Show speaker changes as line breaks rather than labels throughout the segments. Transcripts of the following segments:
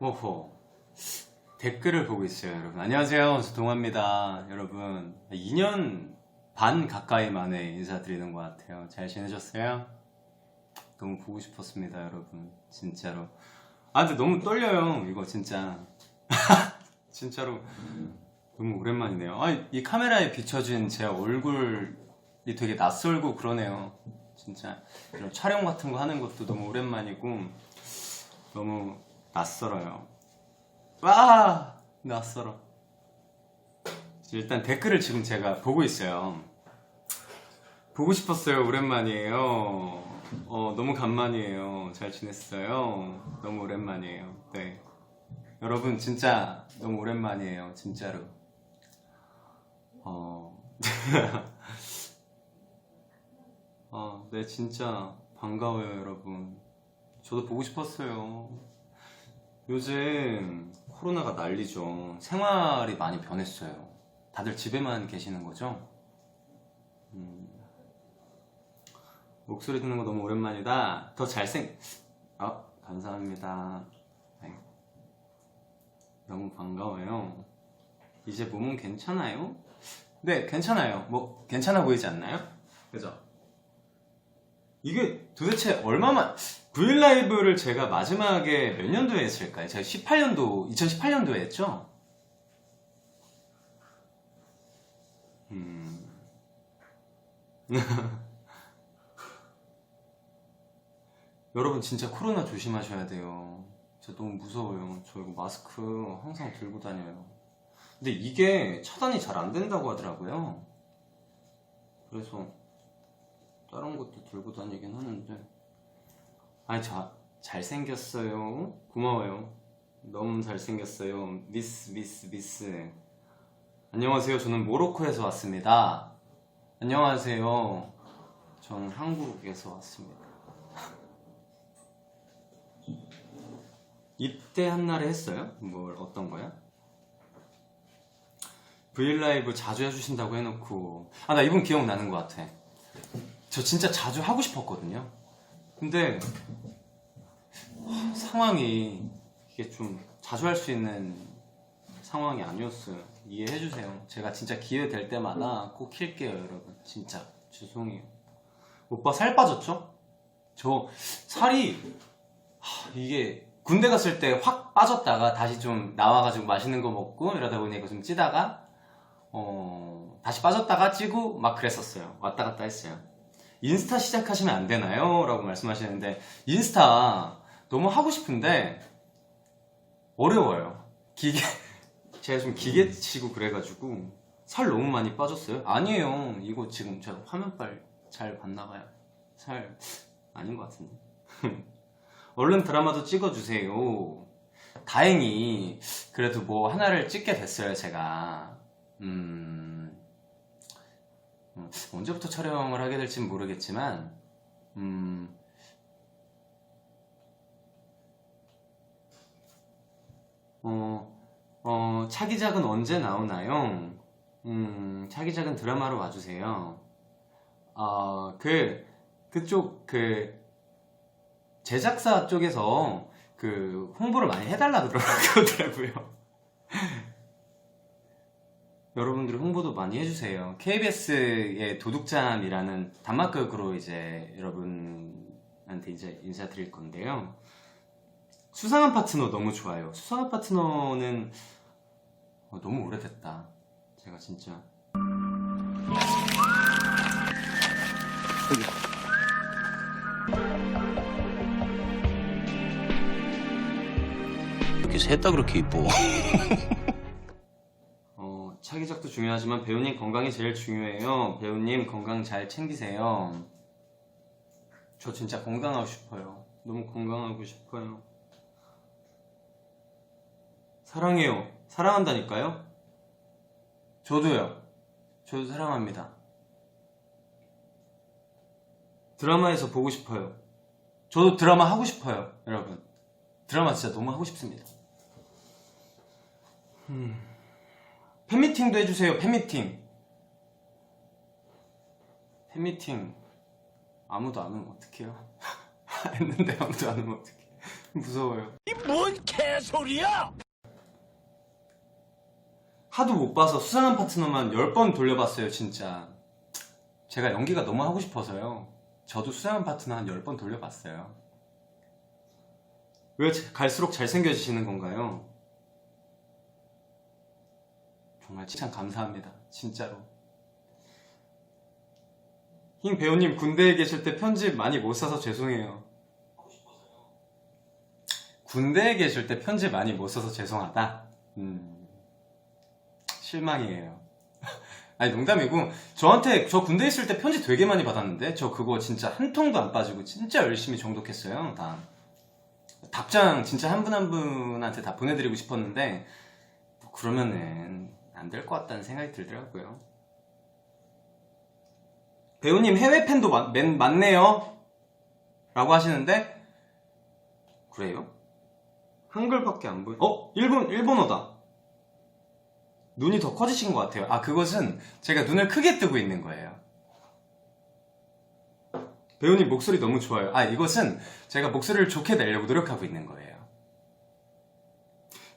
오호. 댓글을 보고 있어요, 여러분. 안녕하세요. 저 동화입니다. 여러분. 2년 반 가까이 만에 인사드리는 것 같아요. 잘 지내셨어요? 너무 보고 싶었습니다, 여러분. 진짜로. 아, 근데 너무 떨려요, 이거 진짜. 진짜로. 너무 오랜만이네요. 아, 이 카메라에 비춰진 제 얼굴이 되게 낯설고 그러네요. 진짜. 이런 촬영 같은 거 하는 것도 너무 오랜만이고, 너무 낯설어요. 와! 낯설어. 일단 댓글을 지금 제가 보고 있어요. 보고 싶었어요. 오랜만이에요. 어, 너무 간만이에요. 잘 지냈어요. 너무 오랜만이에요. 네. 여러분, 진짜 너무 오랜만이에요. 진짜로. 어. 어, 네, 진짜 반가워요, 여러분. 저도 보고 싶었어요. 요즘 코로나가 난리죠. 생활이 많이 변했어요. 다들 집에만 계시는 거죠? 음. 목소리 듣는 거 너무 오랜만이다. 더 잘생, 아, 감사합니다. 네. 너무 반가워요. 이제 몸은 괜찮아요? 네, 괜찮아요. 뭐, 괜찮아 보이지 않나요? 그죠? 이게 도대체 얼마만, 브이라이브를 제가 마지막에 몇 년도에 했을까요? 제가 18년도, 2018년도에 했죠? 음. 여러분 진짜 코로나 조심하셔야 돼요. 진짜 너무 무서워요. 저 이거 마스크 항상 들고 다녀요. 근데 이게 차단이 잘 안 된다고 하더라고요. 그래서 다른 것도 들고 다니긴 하는데. 아니, 자, 잘생겼어요. 고마워요. 너무 잘생겼어요. 미스, 미스, 미스. 안녕하세요. 저는 모로코에서 왔습니다. 안녕하세요. 저는 한국에서 왔습니다. 입대 한 날에 했어요? 뭘, 어떤 거야? 브이라이브 자주 해주신다고 해놓고. 아, 나 이분 기억나는 것 같아. 저 진짜 자주 하고 싶었거든요. 근데 하, 상황이 이게 좀 자주 할 수 있는 상황이 아니었어요. 이해해 주세요. 제가 진짜 기회 될 때마다 꼭 킬게요, 여러분. 진짜 죄송해요. 오빠 살 빠졌죠? 저 살이 하, 이게 군대 갔을 때 확 빠졌다가 다시 좀 나와가지고 맛있는 거 먹고 이러다 보니까 좀 찌다가 어 다시 빠졌다가 찌고 막 그랬었어요. 왔다 갔다 했어요. 인스타 시작하시면 안 되나요? 라고 말씀하시는데 인스타 너무 하고 싶은데 어려워요. 기계 제가 좀 기계치고 그래가지고 살 너무 많이 빠졌어요. 아니에요. 이거 지금 제가 화면빨 잘 봤나 봐요. 살 아닌 것 같은데. 얼른 드라마도 찍어주세요. 다행히 그래도 뭐 하나를 찍게 됐어요. 제가 음. 음, 언제부터 촬영을 하게 될지는 모르겠지만, 음, 어, 어, 차기작은 언제 나오나요? 음, 차기작은 드라마로 와주세요. 어, 그, 그쪽, 그, 제작사 쪽에서 그 홍보를 많이 해달라 그러더라고요. 여러분들이 홍보도 많이 해주세요. KBS의 도둑잠이라는 단막극으로 이제 여러분한테 이제 인사드릴 건데요. 수상한 파트너 너무 좋아요. 수상한 파트너는 어, 너무 오래됐다. 제가 진짜.
이렇게 셋다 그렇게 이뻐.
어, 차기작도 중요하지만 배우님 건강이 제일 중요해요. 배우님 건강 잘 챙기세요. 저 진짜 건강하고 싶어요. 너무 건강하고 싶어요. 사랑해요. 사랑한다니까요? 저도요. 저도 사랑합니다. 드라마에서 보고 싶어요. 저도 드라마 하고 싶어요, 여러분. 드라마 진짜 너무 하고 싶습니다. 팬미팅도 해주세요, 팬미팅. 팬미팅. 아무도 안 오면 어떡해요? 했는데 아무도 안 오면 어떡해. 무서워요.
뭔 개소리야!
하도 못 봐서 수상한 파트너만 10번 돌려봤어요, 진짜. 제가 연기가 너무 하고 싶어서요. 저도 수상한 파트너 한 10번 돌려봤어요. 왜 자- 갈수록 잘생겨지시는 건가요? 정말 칭찬 감사합니다. 진짜로. 흰 배우님 군대에 계실 때 편집 많이 못 써서 죄송해요. 군대에 계실 때 편집 많이 못 써서 죄송하다? 음, 실망이에요. 아니 농담이고 저한테 저 군대 있을 때 편지 되게 많이 받았는데 저 그거 진짜 한 통도 안 빠지고 진짜 열심히 정독했어요 다 답장 진짜 한 분 한 분한테 다 보내드리고 싶었는데 뭐 그러면은 안 될 것 같다는 생각이 들더라고요 배우님 해외 팬도 많, 맨- 많네요 라고 하시는데 그래요? 한글밖에 안 보여 어? 일본, 일본어다 눈이 더 커지신 것 같아요. 아, 그것은 제가 눈을 크게 뜨고 있는 거예요. 배우님 목소리 너무 좋아요. 아, 이것은 제가 목소리를 좋게 내려고 노력하고 있는 거예요.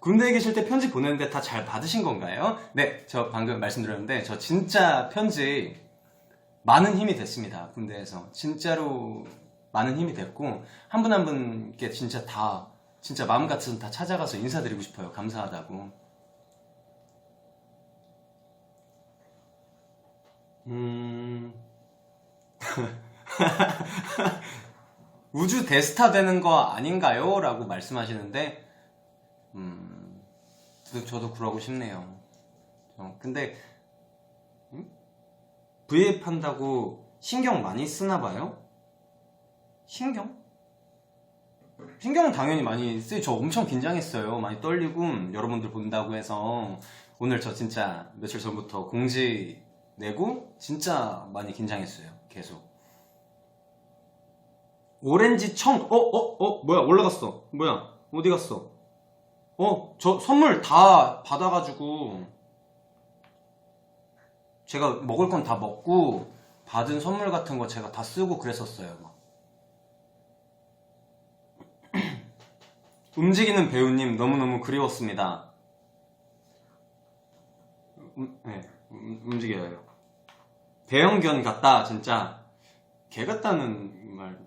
군대에 계실 때 편지 보냈는데 다 잘 받으신 건가요? 네, 저 방금 말씀드렸는데 저 진짜 편지 많은 힘이 됐습니다. 군대에서. 진짜로 많은 힘이 됐고 한 분 한 분께 진짜 다 진짜 마음 같아서 다 찾아가서 인사드리고 싶어요. 감사하다고. 음. 우주 대스타 되는 거 아닌가요? 라고 말씀하시는데, 음, 저도, 그러고 싶네요. 어, 근데, 음? V앱 한다고 신경 많이 쓰나 봐요? 신경? 신경은 당연히 많이 쓰요. 저 엄청 긴장했어요. 많이 떨리고, 여러분들 본다고 해서. 오늘 저 진짜 며칠 전부터 공지 내고 진짜 많이 긴장했어요. 계속. 오렌지 청, 어, 어, 어, 뭐야, 올라갔어. 뭐야, 어디 갔어? 어, 저 선물 다 받아가지고, 제가 먹을 건 다 먹고, 받은 선물 같은 거 제가 다 쓰고 그랬었어요. 막. 움직이는 배우님 너무너무 그리웠습니다. 음, 네, 음, 움직여요. 대형견 같다, 진짜. 개 같다는 말.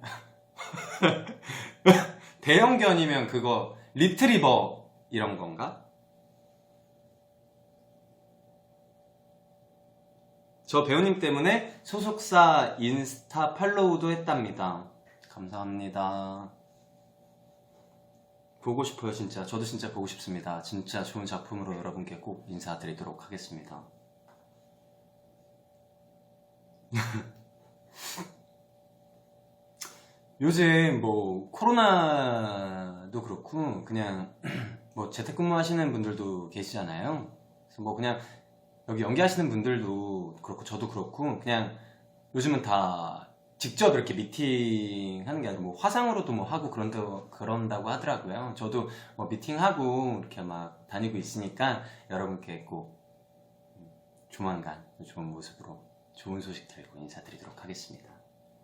대형견이면 그거, 리트리버, 이런 건가? 저 배우님 때문에 소속사 인스타 팔로우도 했답니다. 감사합니다. 보고 싶어요, 진짜. 저도 진짜 보고 싶습니다. 진짜 좋은 작품으로 여러분께 꼭 인사드리도록 하겠습니다. 요즘 뭐 코로나 도 그렇고 그냥 뭐 재택근무 하시는 분들도 계시잖아요. 그래서 뭐 그냥 여기 연기하시는 분들도 그렇고 저도 그렇고 그냥 요즘은 다 직접 이렇게 미팅 하는 게 아니고 뭐 화상으로도 뭐 하고 그런다, 그런다고 하더라고요. 저도 뭐 미팅하고 이렇게 막 다니고 있으니까 여러분께 꼭 조만간 좋은 모습으로 좋은 소식 들고 인사드리도록 하겠습니다.